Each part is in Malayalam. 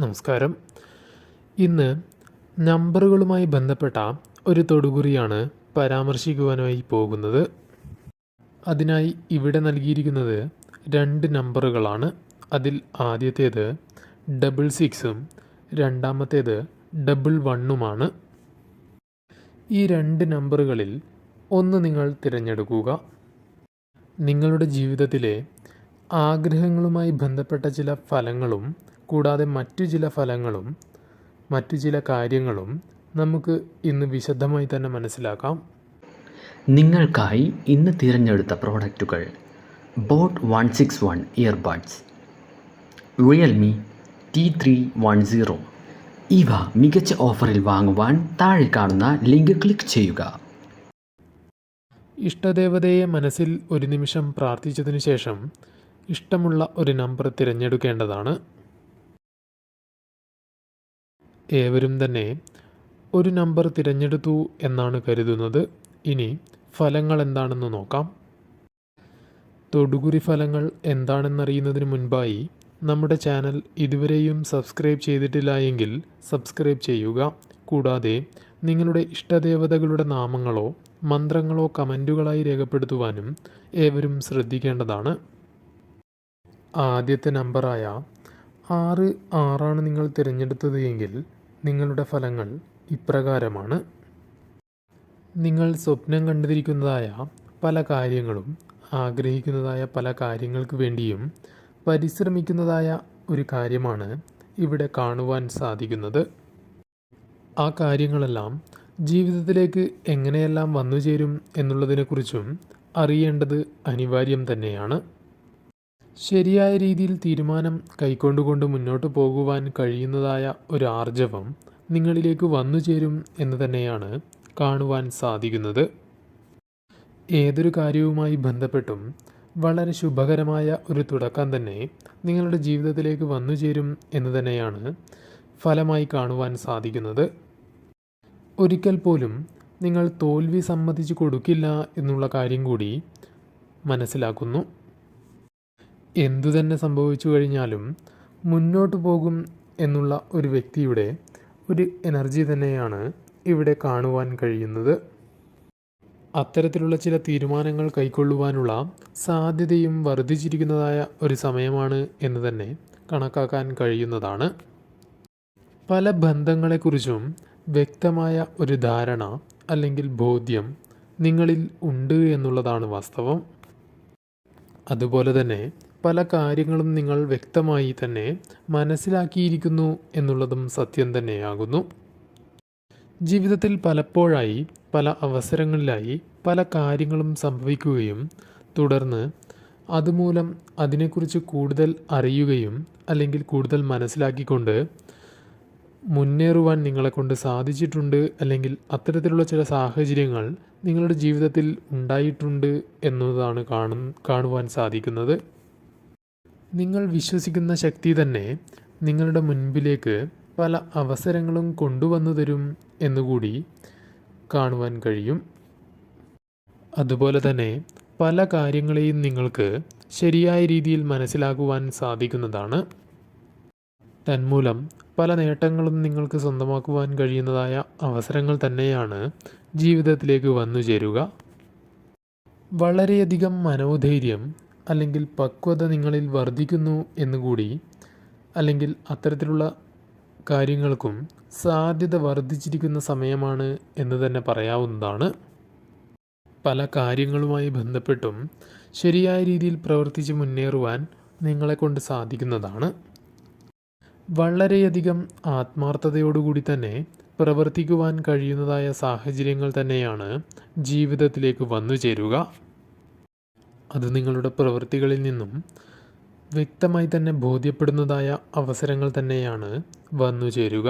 നമസ്കാരം. ഇന്ന് നമ്പറുകളുമായി ബന്ധപ്പെട്ട ഒരു തൊടുകുറിയാണ് പരാമർശിക്കുവാനായി പോകുന്നത്. അതിനായി ഇവിടെ നൽകിയിരിക്കുന്നത് രണ്ട് നമ്പറുകളാണ്. അതിൽ ആദ്യത്തേത് ഡബിൾ സിക്സും രണ്ടാമത്തേത് ഡബിൾ വണ്ണുമാണ്. ഈ രണ്ട് നമ്പറുകളിൽ ഒന്ന് നിങ്ങൾ തിരഞ്ഞെടുക്കുക. നിങ്ങളുടെ ജീവിതത്തിലെ ആഗ്രഹങ്ങളുമായി ബന്ധപ്പെട്ട ചില ഫലങ്ങളും കൂടാതെ മറ്റു ചില ഫലങ്ങളും മറ്റു ചില കാര്യങ്ങളും നമുക്ക് ഇന്ന് വിശദമായി തന്നെ മനസ്സിലാക്കാം. നിങ്ങൾക്കായി ഇന്ന് തിരഞ്ഞെടുത്ത പ്രോഡക്റ്റുകൾ boat one six one earbuds Realme T three one zero. ഇവ മികച്ച ഓഫറിൽ വാങ്ങുവാൻ താഴെ കാണുന്ന ലിങ്ക് ക്ലിക്ക് ചെയ്യുക. ഇഷ്ടദേവതയെ മനസ്സിൽ ഒരു നിമിഷം പ്രാർത്ഥിച്ചതിനു ശേഷം ഇഷ്ടമുള്ള ഒരു നമ്പർ തിരഞ്ഞെടുക്കേണ്ടതാണ്. ഏവരും തന്നെ ഒരു നമ്പർ തിരഞ്ഞെടുത്തു എന്നാണ് കരുതുന്നത്. ഇനി ഫലങ്ങൾ എന്താണെന്ന് നോക്കാം. തൊടുകുറി ഫലങ്ങൾ എന്താണെന്നറിയുന്നതിന് മുൻപായി നമ്മുടെ ചാനൽ ഇതുവരെയും സബ്സ്ക്രൈബ് ചെയ്തിട്ടില്ല എങ്കിൽ സബ്സ്ക്രൈബ് ചെയ്യുക. കൂടാതെ നിങ്ങളുടെ ഇഷ്ടദേവതകളുടെ നാമങ്ങളോ മന്ത്രങ്ങളോ കമന്റുകളായി രേഖപ്പെടുത്തുവാനും ഏവരും ശ്രദ്ധിക്കേണ്ടതാണ്. ആദ്യത്തെ നമ്പറായ ആറ് ആറാണ് നിങ്ങൾ തിരഞ്ഞെടുത്തത് എങ്കിൽ നിങ്ങളുടെ ഫലങ്ങൾ ഇപ്രകാരമാണ്. നിങ്ങൾ സ്വപ്നം കണ്ടിരിക്കുന്നതായ പല കാര്യങ്ങളും ആഗ്രഹിക്കുന്നതായ പല കാര്യങ്ങൾക്ക് വേണ്ടിയും പരിശ്രമിക്കുന്നതായ ഒരു കാര്യമാണ് ഇവിടെ കാണുവാൻ സാധിക്കുന്നത്. ആ കാര്യങ്ങളെല്ലാം ജീവിതത്തിലേക്ക് എങ്ങനെയെല്ലാം വന്നു ചേരും എന്നുള്ളതിനെക്കുറിച്ചും അറിയേണ്ടത് അനിവാര്യം തന്നെയാണ്. ശരിയായ രീതിയിൽ തീരുമാനം കൈക്കൊണ്ടുകൊണ്ട് മുന്നോട്ട് പോകുവാൻ കഴിയുന്നതായ ഒരു ആർജവം നിങ്ങളിലേക്ക് വന്നു ചേരും എന്ന് തന്നെയാണ് കാണുവാൻ സാധിക്കുന്നത്. ഏതൊരു കാര്യവുമായി ബന്ധപ്പെട്ടും വളരെ ശുഭകരമായ ഒരു തുടക്കം തന്നെ നിങ്ങളുടെ ജീവിതത്തിലേക്ക് വന്നു ചേരും എന്ന് തന്നെയാണ് ഫലമായി കാണുവാൻ സാധിക്കുന്നത്. ഒരിക്കൽ പോലും നിങ്ങൾ തോൽവി സമ്മതിച്ചു കൊടുക്കില്ല എന്നുള്ള കാര്യം കൂടി മനസ്സിലാക്കുന്നു. എന്തു തന്നെ സംഭവിച്ചു കഴിഞ്ഞാലും മുന്നോട്ട് പോകും എന്നുള്ള ഒരു വ്യക്തിയുടെ ഒരു എനർജി തന്നെയാണ് ഇവിടെ കാണുവാൻ കഴിയുന്നത്. അത്തരത്തിലുള്ള ചില തീരുമാനങ്ങൾ കൈക്കൊള്ളുവാനുള്ള സാധ്യതയും വർദ്ധിച്ചിരിക്കുന്നതായ ഒരു സമയമാണ് എന്ന് തന്നെ കണക്കാക്കാൻ കഴിയുന്നതാണ്. പല ബന്ധങ്ങളെക്കുറിച്ചും വ്യക്തമായ ഒരു ധാരണ അല്ലെങ്കിൽ ബോധ്യം നിങ്ങളിൽ ഉണ്ട് എന്നുള്ളതാണ് വാസ്തവം. അതുപോലെ തന്നെ പല കാര്യങ്ങളും നിങ്ങൾ വ്യക്തമായി തന്നെ മനസ്സിലാക്കിയിരിക്കുന്നു എന്നുള്ളതും സത്യം തന്നെയാകുന്നു. ജീവിതത്തിൽ പലപ്പോഴായി പല അവസരങ്ങളിലായി പല കാര്യങ്ങളും സംഭവിക്കുകയും തുടർന്ന് അതുമൂലം അതിനെക്കുറിച്ച് കൂടുതൽ അറിയുകയും അല്ലെങ്കിൽ കൂടുതൽ മനസ്സിലാക്കിക്കൊണ്ട് മുന്നേറുവാൻ നിങ്ങളെ കൊണ്ട് സാധിച്ചിട്ടുണ്ട് അല്ലെങ്കിൽ അത്തരത്തിലുള്ള ചില സാഹചര്യങ്ങൾ നിങ്ങളുടെ ജീവിതത്തിൽ ഉണ്ടായിട്ടുണ്ട് എന്നതാണ് കാണു കാണുവാൻ സാധിക്കുന്നത്. നിങ്ങൾ വിശ്വസിക്കുന്ന ശക്തി തന്നെ നിങ്ങളുടെ മുൻപിലേക്ക് പല അവസരങ്ങളും കൊണ്ടുവന്നു തരും എന്നുകൂടി കാണുവാൻ കഴിയും. അതുപോലെ തന്നെ പല കാര്യങ്ങളെയും നിങ്ങൾക്ക് ശരിയായ രീതിയിൽ മനസ്സിലാക്കുവാൻ സാധിക്കുന്നതാണ്. തന്മൂലം പല നേട്ടങ്ങളും നിങ്ങൾക്ക് സ്വന്തമാക്കുവാൻ കഴിയുന്നതായ അവസരങ്ങൾ തന്നെയാണ് ജീവിതത്തിലേക്ക് വന്നു ചേരുക. വളരെയധികം മനോധൈര്യം അല്ലെങ്കിൽ പക്വത നിങ്ങളിൽ വർദ്ധിക്കുന്നു എന്നുകൂടി അല്ലെങ്കിൽ അത്തരത്തിലുള്ള കാര്യങ്ങൾക്കും സാധ്യത വർദ്ധിച്ചിരിക്കുന്ന സമയമാണ് എന്ന് തന്നെ പറയാവുന്നതാണ്. പല കാര്യങ്ങളുമായി ബന്ധപ്പെട്ടും ശരിയായ രീതിയിൽ പ്രവർത്തിച്ച് മുന്നേറുവാൻ നിങ്ങളെക്കൊണ്ട് സാധിക്കുന്നതാണ്. വളരെയധികം ആത്മാർത്ഥതയോടുകൂടി തന്നെ പ്രവർത്തിക്കുവാൻ കഴിയുന്നതായ സാഹചര്യങ്ങൾ തന്നെയാണ് ജീവിതത്തിലേക്ക് വന്നു ചേരുക അത് നിങ്ങളുടെ പ്രവൃത്തികളിൽ നിന്നും വ്യക്തമായി തന്നെ ബോധ്യപ്പെടുന്നതായ അവസരങ്ങൾ തന്നെയാണ് വന്നു ചേരുക.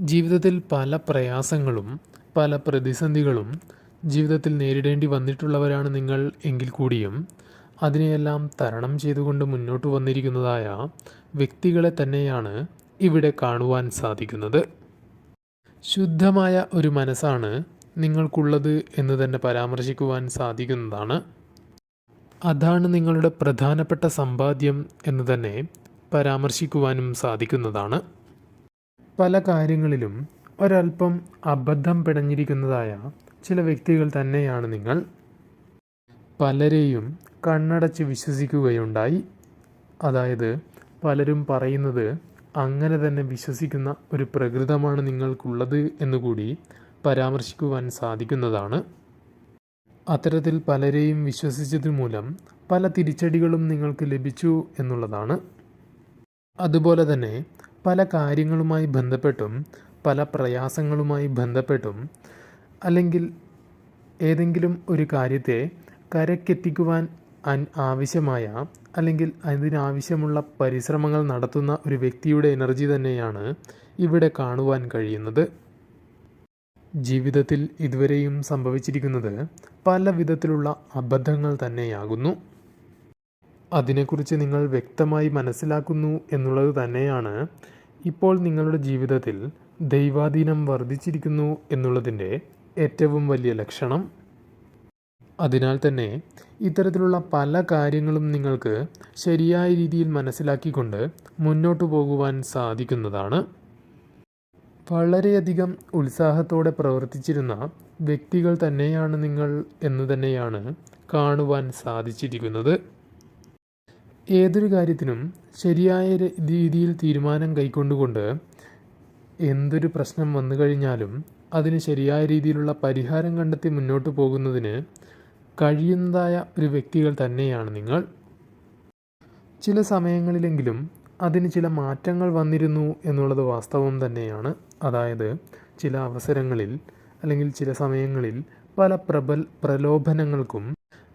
ജീവിതത്തിൽ പല പ്രയാസങ്ങളും പല പ്രതിസന്ധികളും ജീവിതത്തിൽ നേരിടേണ്ടി വന്നിട്ടുള്ളവരാണ് നിങ്ങൾ എങ്കിൽ കൂടിയും. അതിനെയെല്ലാം തരണം ചെയ്തുകൊണ്ട് മുന്നോട്ട് വന്നിരിക്കുന്നതായ വ്യക്തികളെ തന്നെയാണ് ഇവിടെ കാണുവാൻ സാധിക്കുന്നത്. ശുദ്ധമായ ഒരു മനസ്സാണ് നിങ്ങൾക്കുള്ളത് എന്ന് തന്നെ പരാമർശിക്കുവാൻ സാധിക്കുന്നതാണ്. അതാണ് നിങ്ങളുടെ പ്രധാനപ്പെട്ട സമ്പാദ്യം എന്ന് തന്നെ പരാമർശിക്കുവാനും സാധിക്കുന്നതാണ്. പല കാര്യങ്ങളിലും ഒരൽപ്പം അബദ്ധം പിടഞ്ഞിരിക്കുന്നതായ ചില വ്യക്തികൾ തന്നെയാണ് നിങ്ങൾ. പലരെയും കണ്ണടച്ച് വിശ്വസിക്കുകയുണ്ടായി. അതായത് പലരും പറയുന്നത് അങ്ങനെ തന്നെ വിശ്വസിക്കുന്ന ഒരു പ്രകൃതമാണ് നിങ്ങൾക്കുള്ളത് എന്നുകൂടി പരാമർശിക്കുവാൻ സാധിക്കുന്നതാണ്. അത്തരത്തിൽ പലരെയും വിശ്വസിച്ചത് മൂലം പല തിരിച്ചടികളും നിങ്ങൾക്ക് ലഭിച്ചു എന്നുള്ളതാണ്. അതുപോലെ തന്നെ പല കാര്യങ്ങളുമായി ബന്ധപ്പെട്ടും പല പ്രയാസങ്ങളുമായി ബന്ധപ്പെട്ടും അല്ലെങ്കിൽ ഏതെങ്കിലും ഒരു കാര്യത്തെ കരക്കെത്തിക്കുവാൻ ആവശ്യമായ അല്ലെങ്കിൽ അതിനാവശ്യമുള്ള പരിശ്രമങ്ങൾ നടത്തുന്ന ഒരു വ്യക്തിയുടെ എനർജി തന്നെയാണ് ഇവിടെ കാണുവാൻ കഴിയുന്നത്. ജീവിതത്തിൽ ഇതുവരെയും സംഭവിച്ചിരിക്കുന്നത് പല വിധത്തിലുള്ള അബദ്ധങ്ങൾ തന്നെയാകുന്നു. അതിനെക്കുറിച്ച് നിങ്ങൾ വ്യക്തമായി മനസ്സിലാക്കുന്നു എന്നുള്ളത് തന്നെയാണ് ഇപ്പോൾ നിങ്ങളുടെ ജീവിതത്തിൽ ദൈവാധീനം വർദ്ധിച്ചിരിക്കുന്നു എന്നുള്ളതിന്റെ ഏറ്റവും വലിയ ലക്ഷണം. അതിനാൽ തന്നെ ഇത്തരത്തിലുള്ള പല കാര്യങ്ങളും നിങ്ങൾക്ക് ശരിയായ രീതിയിൽ മനസ്സിലാക്കിക്കൊണ്ട് മുന്നോട്ടു പോകുവാൻ സാധിക്കുന്നതാണ്. വളരെയധികം ഉത്സാഹത്തോടെ പ്രവർത്തിച്ചിരുന്ന വ്യക്തികൾ തന്നെയാണ് നിങ്ങൾ എന്ന് തന്നെയാണ് കാണുവാൻ സാധിച്ചിരിക്കുന്നത്. ഏതൊരു കാര്യത്തിനും ശരിയായ രീതിയിൽ തീരുമാനം കൈക്കൊണ്ടുകൊണ്ട് എന്തൊരു പ്രശ്നം വന്നു കഴിഞ്ഞാലും അതിന് ശരിയായ രീതിയിലുള്ള പരിഹാരം കണ്ടെത്തി മുന്നോട്ട് പോകുന്നതിന് കഴിയുന്നതായ ഒരു വ്യക്തികൾ തന്നെയാണ് നിങ്ങൾ. ചില സമയങ്ങളിലെങ്കിലും അതിന് ചില മാറ്റങ്ങൾ വന്നിരുന്നു എന്നുള്ളത് വാസ്തവം തന്നെയാണ്. അതായത് ചില അവസരങ്ങളിൽ അല്ലെങ്കിൽ ചില സമയങ്ങളിൽ പല പ്രബൽ പ്രലോഭനങ്ങൾക്കും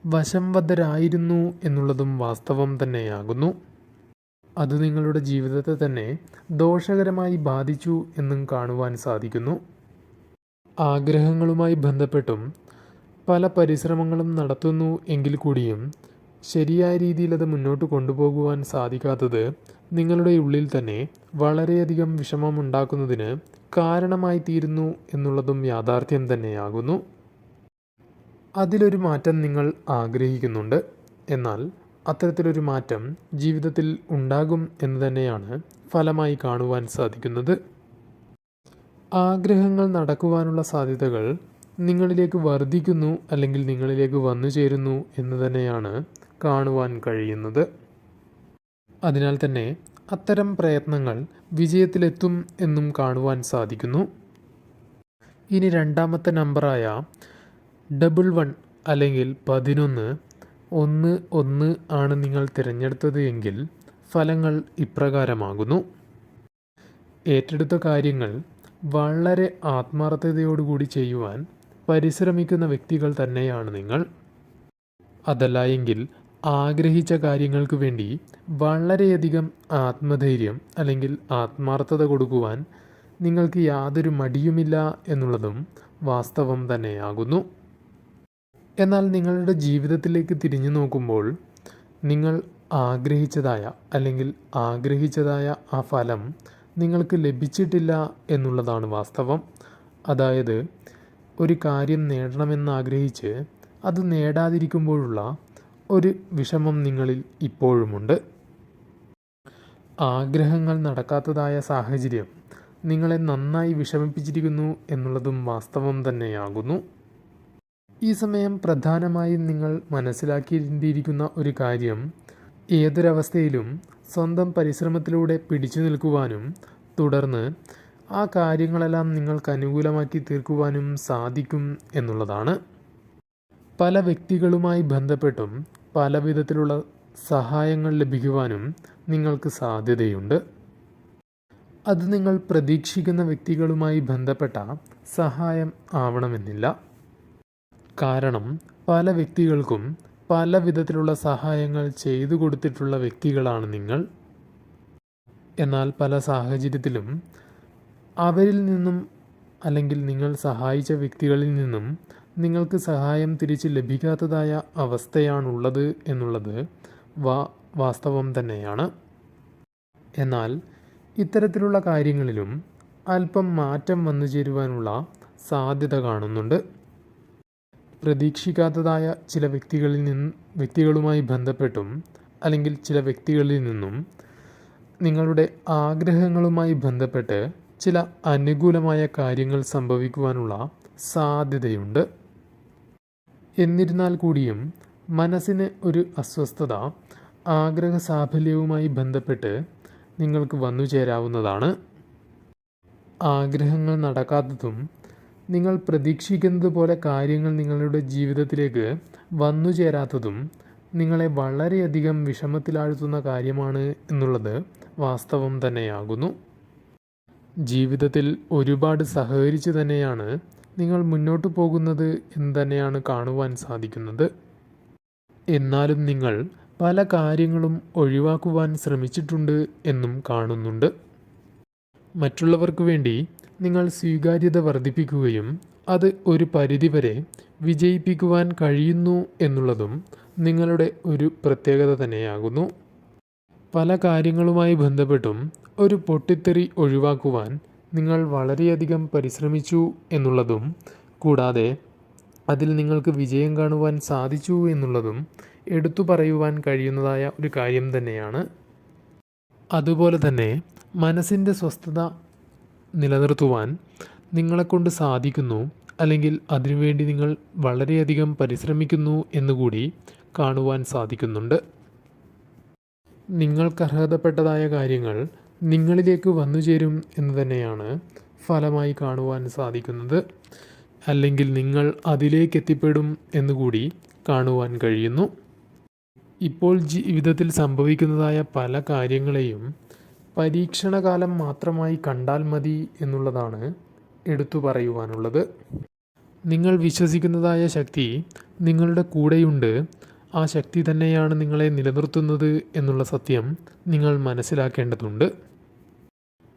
വശംവദ്ധരായിരുന്നു എന്നുള്ളതും വാസ്തവം തന്നെയാകുന്നു. അത് നിങ്ങളുടെ ജീവിതത്തെ തന്നെ ദോഷകരമായി ബാധിച്ചു എന്നും കാണുവാൻ സാധിക്കുന്നു. ആഗ്രഹങ്ങളുമായി ബന്ധപ്പെട്ടും പല പരിശ്രമങ്ങളും നടത്തുന്നു എങ്കിൽ കൂടിയും ശരിയായ രീതിയിൽ അത് മുന്നോട്ട് കൊണ്ടുപോകുവാൻ സാധിക്കാത്തത് നിങ്ങളുടെ ഉള്ളിൽ തന്നെ വളരെയധികം വിഷമമുണ്ടാക്കുന്നതിന് കാരണമായി തീരുന്നു എന്നുള്ളതും യാഥാർത്ഥ്യം തന്നെയാകുന്നു. അതിലൊരു മാറ്റം നിങ്ങൾ ആഗ്രഹിക്കുന്നുണ്ട്. എന്നാൽ അത്തരത്തിലൊരു മാറ്റം ജീവിതത്തിൽ ഉണ്ടാകും എന്ന് തന്നെയാണ് ഫലമായി കാണുവാൻ സാധിക്കുന്നത്. ആഗ്രഹങ്ങൾ നടക്കുവാനുള്ള സാധ്യതകൾ നിങ്ങളിലേക്ക് വർദ്ധിക്കുന്നു അല്ലെങ്കിൽ നിങ്ങളിലേക്ക് വന്നു ചേരുന്നു എന്ന് തന്നെയാണ് കാണുവാൻ കഴിയുന്നത്. അതിനാൽ തന്നെ അത്തരം പ്രയത്നങ്ങൾ വിജയത്തിലെത്തും എന്നും കാണുവാൻ സാധിക്കുന്നു. ഇനി രണ്ടാമത്തെ നമ്പറായ ഡബിൾ വൺ അല്ലെങ്കിൽ പതിനൊന്ന് ഒന്ന് ഒന്ന് ആണ് നിങ്ങൾ തിരഞ്ഞെടുത്തത് എങ്കിൽ ഫലങ്ങൾ ഇപ്രകാരമാകുന്നു. ഏറ്റെടുത്ത കാര്യങ്ങൾ വളരെ ആത്മാർത്ഥതയോടുകൂടി ചെയ്യുവാൻ പരിശ്രമിക്കുന്ന വ്യക്തികൾ തന്നെയാണ് നിങ്ങൾ. അതല്ല എങ്കിൽ ആഗ്രഹിച്ച കാര്യങ്ങൾക്ക് വേണ്ടി വളരെയധികം ആത്മധൈര്യം അല്ലെങ്കിൽ ആത്മാർത്ഥത കൊടുക്കുവാൻ നിങ്ങൾക്ക് യാതൊരു മടിയുമില്ല എന്നുള്ളതും വാസ്തവം തന്നെയാകുന്നു. എന്നാൽ നിങ്ങളുടെ ജീവിതത്തിലേക്ക് തിരിഞ്ഞു നോക്കുമ്പോൾ നിങ്ങൾ ആഗ്രഹിച്ചതായ അല്ലെങ്കിൽ ആഗ്രഹിച്ചതായ ആ ഫലം നിങ്ങൾക്ക് ലഭിച്ചിട്ടില്ല എന്നുള്ളതാണ് വാസ്തവം. അതായത് ഒരു കാര്യം നേടണമെന്നാഗ്രഹിച്ച് അത് നേടാതിരിക്കുമ്പോഴുള്ള ഒരു വിഷമം നിങ്ങളിൽ ഇപ്പോഴുമുണ്ട്. ആഗ്രഹങ്ങൾ നടക്കാത്തതായ സാഹചര്യം നിങ്ങളെ നന്നായി വിഷമിപ്പിച്ചിരിക്കുന്നു എന്നുള്ളതും വാസ്തവം തന്നെയാകുന്നു. ഈ സമയം പ്രധാനമായും നിങ്ങൾ മനസ്സിലാക്കിയിരിക്കുന്ന ഒരു കാര്യം ഏതൊരവസ്ഥയിലും സ്വന്തം പരിശ്രമത്തിലൂടെ പിടിച്ചു നിൽക്കുവാനും തുടർന്ന് ആ കാര്യങ്ങളെല്ലാം നിങ്ങൾക്ക് അനുകൂലമാക്കി തീർക്കുവാനും സാധിക്കും എന്നുള്ളതാണ്. പല വ്യക്തികളുമായി ബന്ധപ്പെട്ടും പല വിധത്തിലുള്ള സഹായങ്ങൾ ലഭിക്കുവാനും നിങ്ങൾക്ക് സാധ്യതയുണ്ട്. അത് നിങ്ങൾ പ്രതീക്ഷിക്കുന്ന വ്യക്തികളുമായി ബന്ധപ്പെട്ട സഹായം ആവണമെന്നില്ല. കാരണം പല വ്യക്തികൾക്കും പല വിധത്തിലുള്ള സഹായങ്ങൾ ചെയ്തു കൊടുത്തിട്ടുള്ള വ്യക്തികളാണ് നിങ്ങൾ. എന്നാൽ പല സാഹചര്യത്തിലും അവരിൽ നിന്നും അല്ലെങ്കിൽ നിങ്ങൾ സഹായിച്ച വ്യക്തികളിൽ നിന്നും നിങ്ങൾക്ക് സഹായം തിരിച്ച് ലഭിക്കാത്തതായ അവസ്ഥയാണുള്ളത് എന്നുള്ളത് വാ വാസ്തവം തന്നെയാണ്. എന്നാൽ ഇത്തരത്തിലുള്ള കാര്യങ്ങളിലും അല്പം മാറ്റം വന്നു ചേരുവാനുള്ള സാധ്യത കാണുന്നുണ്ട്. പ്രതീക്ഷിക്കാത്തതായ ചില വ്യക്തികളിൽ നിന്ന് വ്യക്തികളുമായി ബന്ധപ്പെട്ടും അല്ലെങ്കിൽ ചില വ്യക്തികളിൽ നിന്നും നിങ്ങളുടെ ആഗ്രഹങ്ങളുമായി ബന്ധപ്പെട്ട് ചില അനുകൂലമായ കാര്യങ്ങൾ സംഭവിക്കുവാനുള്ള സാധ്യതയുണ്ട്. എന്നിരുന്നാൽ കൂടിയും മനസ്സിന് ഒരു അസ്വസ്ഥത ആഗ്രഹ സാഫല്യവുമായി ബന്ധപ്പെട്ട് നിങ്ങൾക്ക് വന്നു ചേരാവുന്നതാണ്. ആഗ്രഹങ്ങൾ നടക്കാത്തതും നിങ്ങൾ പ്രതീക്ഷിക്കുന്നത് പോലെ കാര്യങ്ങൾ നിങ്ങളുടെ ജീവിതത്തിലേക്ക് വന്നു ചേരാത്തതും നിങ്ങളെ വളരെയധികം വിഷമത്തിലാഴ്ത്തുന്ന കാര്യമാണ് എന്നുള്ളത് വാസ്തവം തന്നെയാകുന്നു. ജീവിതത്തിൽ ഒരുപാട് സഹകരിച്ച് തന്നെയാണ് നിങ്ങൾ മുന്നോട്ട് പോകുന്നത് എന്ന് തന്നെയാണ് കാണുവാൻ സാധിക്കുന്നത്. എന്നാലും നിങ്ങൾ പല കാര്യങ്ങളും ഒഴിവാക്കുവാൻ ശ്രമിച്ചിട്ടുണ്ട് എന്നും കാണുന്നുണ്ട്. മറ്റുള്ളവർക്ക് വേണ്ടി നിങ്ങൾ സ്വീകാര്യത വർദ്ധിപ്പിക്കുകയും അത് ഒരു പരിധിവരെ വിജയിപ്പിക്കുവാൻ കഴിയുന്നു എന്നുള്ളതും നിങ്ങളുടെ ഒരു പ്രത്യേകത തന്നെയാകുന്നു. പല കാര്യങ്ങളുമായി ബന്ധപ്പെട്ടും ഒരു പൊട്ടിത്തെറി ഒഴിവാക്കുവാൻ നിങ്ങൾ വളരെയധികം പരിശ്രമിച്ചു എന്നുള്ളതും കൂടാതെ അതിൽ നിങ്ങൾക്ക് വിജയം കാണുവാൻ സാധിച്ചു എന്നുള്ളതും എടുത്തു പറയുവാൻ കഴിയുന്നതായ ഒരു കാര്യം തന്നെയാണ്. അതുപോലെ തന്നെ മനസ്സിന്റെ സ്വസ്ഥത നിലനിർത്തുവാൻ നിങ്ങളെക്കൊണ്ട് സാധിക്കുന്നു അല്ലെങ്കിൽ അതിനുവേണ്ടി നിങ്ങൾ വളരെയധികം പരിശ്രമിക്കുന്നു എന്നുകൂടി കാണുവാൻ സാധിക്കുന്നുണ്ട്. നിങ്ങൾക്ക് അർഹതപ്പെട്ടതായ കാര്യങ്ങൾ നിങ്ങളിലേക്ക് വന്നു ചേരും എന്ന് തന്നെയാണ് ഫലമായി കാണുവാൻ സാധിക്കുന്നത്. അല്ലെങ്കിൽ നിങ്ങൾ അതിലേക്ക് എത്തിപ്പെടും എന്നുകൂടി കാണുവാൻ കഴിയുന്നു. ഇപ്പോൾ ജീവിതത്തിൽ സംഭവിക്കുന്നതായ പല കാര്യങ്ങളെയും പരീക്ഷണകാലം മാത്രമായി കണ്ടാൽ മതി എന്നുള്ളതാണ് എടുത്തു പറയുവാനുള്ളത്. നിങ്ങൾ വിശ്വസിക്കുന്നതായ ശക്തി നിങ്ങളുടെ കൂടെയുണ്ട്. ആ ശക്തി തന്നെയാണ് നിങ്ങളെ നിലനിർത്തുന്നത് എന്നുള്ള സത്യം നിങ്ങൾ മനസ്സിലാക്കേണ്ടതുണ്ട്.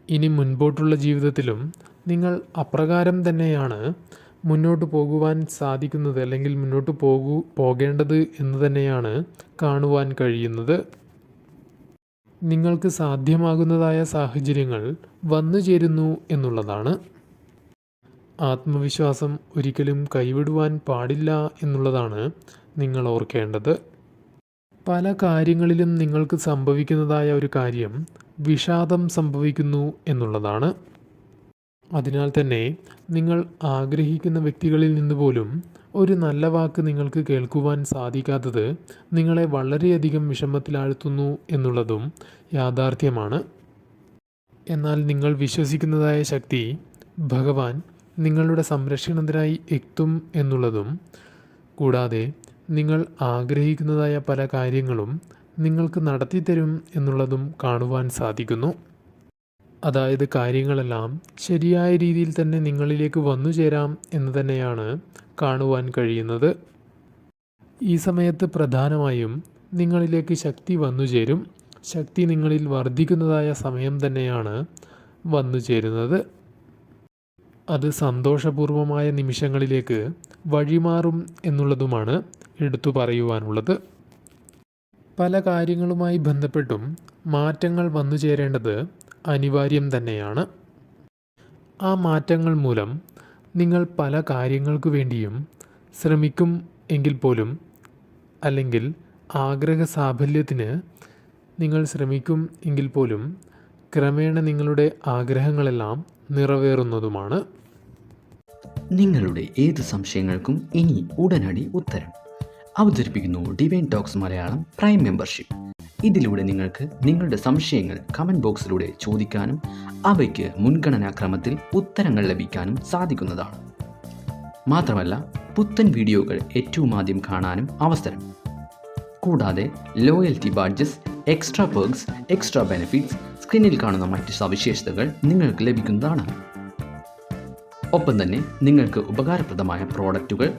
ഇനി മുൻപോട്ടുള്ള ജീവിതത്തിലും നിങ്ങൾ അപ്രകാരം തന്നെയാണ് മുന്നോട്ട് പോകുവാൻ സാധിക്കുന്നത് അല്ലെങ്കിൽ മുന്നോട്ട് പോകൂ പോകേണ്ടത് എന്ന് തന്നെയാണ് കാണുവാൻ കഴിയുന്നത്. നിങ്ങൾക്ക് സാധ്യമാകുന്നതായ സാഹചര്യങ്ങൾ വന്നു ചേരുന്നു എന്നുള്ളതാണ്. ആത്മവിശ്വാസം ഒരിക്കലും കൈവിടുവാൻ പാടില്ല എന്നുള്ളതാണ് നിങ്ങൾ ഓർക്കേണ്ടത്. പല കാര്യങ്ങളിലും നിങ്ങൾക്ക് സംഭവിക്കുന്നതായ ഒരു കാര്യം വിഷാദം സംഭവിക്കുന്നു എന്നുള്ളതാണ്. അതിനാൽ തന്നെ നിങ്ങൾ ആഗ്രഹിക്കുന്ന വ്യക്തികളിൽ നിന്ന് പോലും ഒരു നല്ല വാക്ക് നിങ്ങൾക്ക് കേൾക്കുവാൻ സാധിക്കാത്തത് നിങ്ങളെ വളരെയധികം വിഷമത്തിലാഴ്ത്തുന്നു എന്നുള്ളതും യാഥാർത്ഥ്യമാണ്. എന്നാൽ നിങ്ങൾ വിശ്വസിക്കുന്നതായ ശക്തി ഭഗവാൻ നിങ്ങളുടെ സംരക്ഷണത്തിനായി എത്തും എന്നുള്ളതും. കൂടാതെ നിങ്ങൾ ആഗ്രഹിക്കുന്നതായ പല കാര്യങ്ങളും നിങ്ങൾക്ക് നടത്തിത്തരും എന്നുള്ളതും കാണുവാൻ സാധിക്കുന്നു. അതായത് കാര്യങ്ങളെല്ലാം ശരിയായ രീതിയിൽ തന്നെ നിങ്ങളിലേക്ക് വന്നു ചേരാം എന്ന് തന്നെയാണ് കാണുവാൻ കഴിയുന്നത്. ഈ സമയത്ത് പ്രധാനമായും നിങ്ങളിലേക്ക് ശക്തി വന്നു ചേരും. ശക്തി നിങ്ങളിൽ വർദ്ധിക്കുന്നതായ സമയം തന്നെയാണ് വന്നു ചേരുന്നത്. അത് സന്തോഷപൂർവമായ നിമിഷങ്ങളിലേക്ക് വഴിമാറും എന്നുള്ളതുമാണ് എടുത്തു പറയുവാനുള്ളത്. പല കാര്യങ്ങളുമായി ബന്ധപ്പെട്ടും മാറ്റങ്ങൾ വന്നു ചേരേണ്ടത് അനിവാര്യം തന്നെയാണ്. ആ മാറ്റങ്ങൾ മൂലം നിങ്ങൾ പല കാര്യങ്ങൾക്കു വേണ്ടിയും ശ്രമിക്കും എങ്കിൽ പോലും അല്ലെങ്കിൽ ആഗ്രഹ സാഫല്യത്തിന് നിങ്ങൾ ശ്രമിക്കും എങ്കിൽ പോലും ക്രമേണ നിങ്ങളുടെ ആഗ്രഹങ്ങളെല്ലാം നിറവേറുന്നതുമാണ്. നിങ്ങളുടെ ഏത് സംശയങ്ങൾക്കും ഇനി ഉടനടി ഉത്തരം. അവതരിപ്പിക്കുന്നു divine talks Malayalam prime membership ഇതിലൂടെ നിങ്ങൾക്ക് നിങ്ങളുടെ സംശയങ്ങൾ കമന്റ് ബോക്സിലൂടെ ചോദിക്കാനും അവയ്ക്ക് മുൻഗണനാക്രമത്തിൽ ഉത്തരങ്ങൾ ലഭിക്കാനും സാധിക്കുന്നതാണ്. മാത്രമല്ല പുത്തൻ വീഡിയോകൾ ഏറ്റവും ആദ്യം കാണാനും അവസരം. കൂടാതെ loyalty badges extra perks extra benefits സ്ക്രീനിൽ കാണുന്ന മറ്റ് സവിശേഷതകൾ നിങ്ങൾക്ക് ലഭിക്കുന്നതാണ്. ഒപ്പം തന്നെ നിങ്ങൾക്ക് ഉപകാരപ്രദമായ പ്രോഡക്റ്റുകൾ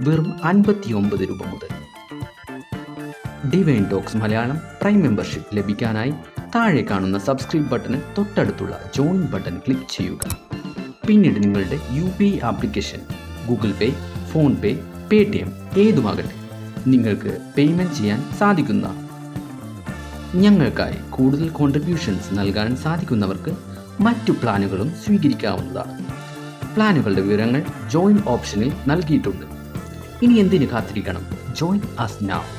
വെറും അൻപത്തി ഒമ്പത് രൂപ മുതൽ. Divine talks Malayalam prime membership ലഭിക്കാനായി താഴെ കാണുന്ന സബ്സ്ക്രൈബ് ബട്ടന് തൊട്ടടുത്തുള്ള ജോയിൻ ബട്ടൺ ക്ലിക്ക് ചെയ്യുക. പിന്നീട് നിങ്ങളുടെ U P I application Google Pay PhonePe Paytm ഏതുമാകട്ടെ നിങ്ങൾക്ക് പേയ്മെന്റ് ചെയ്യാൻ സാധിക്കുന്ന ഞങ്ങൾക്കായി കൂടുതൽ കോൺട്രിബ്യൂഷൻസ് നൽകാൻ സാധിക്കുന്നവർക്ക് മറ്റു പ്ലാനുകളും സ്വീകരിക്കാവുന്നതാണ്. പ്ലാനുകളുടെ വിവരങ്ങൾ ജോയിൻ ഓപ്ഷനിൽ നൽകിയിട്ടുണ്ട്. ഇനി എന്തിനു കാത്തിരിക്കണം? Join us now.